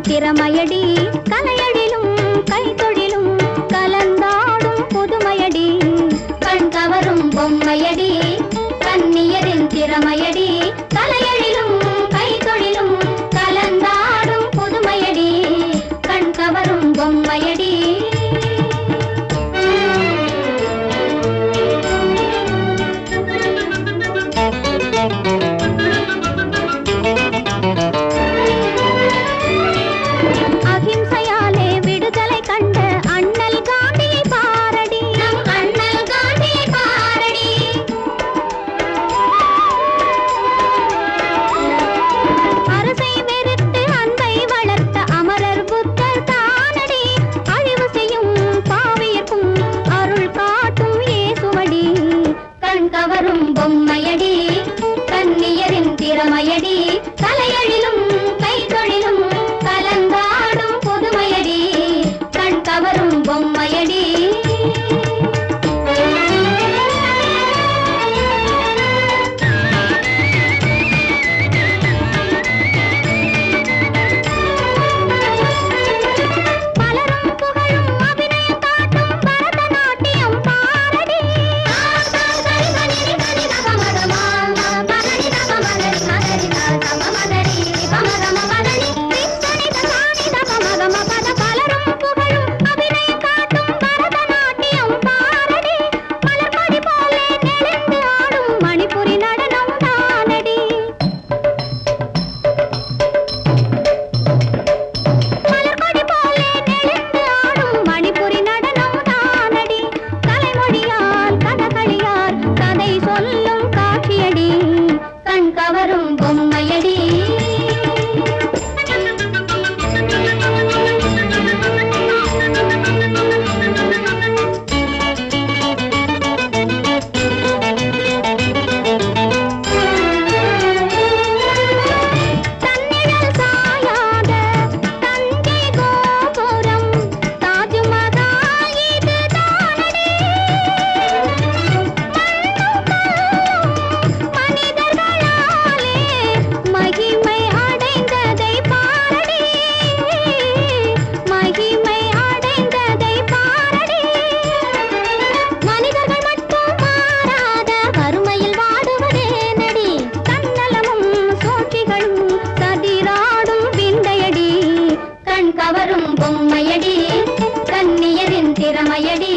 திறமையடி கலையடிலும் கைத்தொழிலும் கலந்தாடும் புதுமையடி. கண் கவரும் பொம்மையடி கண்ணியரின் திறமையடி. திறமையடி திறமையடி